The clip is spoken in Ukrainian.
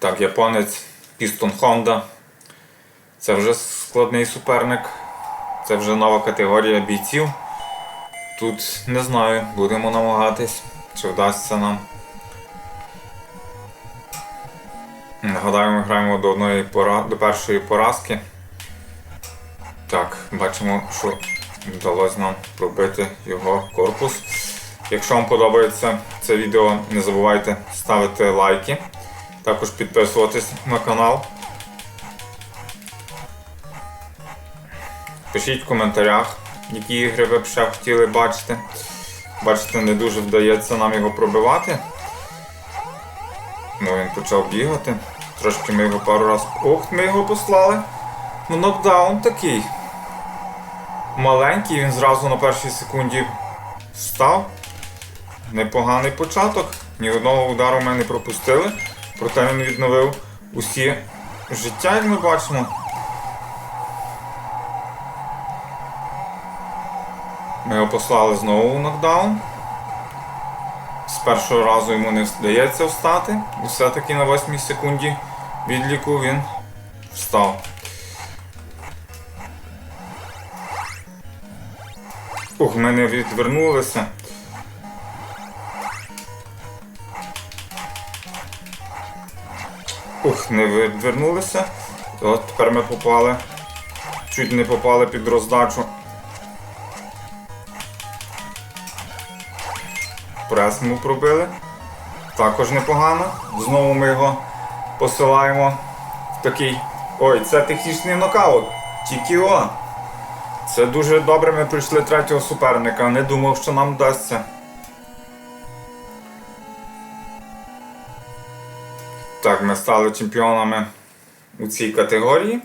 Так, японець Пістон Honda. Це вже складний суперник. Це вже нова категорія бійців. Тут не знаю, будемо намагатись, чи вдасться нам. Нагадаю, ми граємо до одної пора... до першої поразки. Так, бачимо, що вдалося нам пробити його корпус. Якщо вам подобається це відео, не забувайте ставити лайки, також підписуватись на канал. Пишіть в коментарях, які ігри ви б ще хотіли бачити. Бачите, не дуже вдається нам його пробивати. Ну, він почав бігати. Трошки ми його пару раз. Ох, ми його послали. Ну, нокдаун такий. Маленький, він зразу на першій секунді встав. Непоганий початок. Ні одного удару ми не пропустили. Проте він відновив усі життя, як ми бачимо. Ми його послали знову у нокдаун. З першого разу йому не вдається встати. І все-таки на 8 секунді відліку він встав. Ух, ми не відвернулися. Ух, не відвернулися. От тепер ми попали. Чуть не попали під роздачу. Прес ми пробили. Також непогано. Знову ми його посилаємо в такий. Ой, це технічний нокаут. Тільки о. Це дуже добре ми прийшли третього суперника. Не думав, що нам вдасться. Так, ми стали чемпіонами у цій категорії.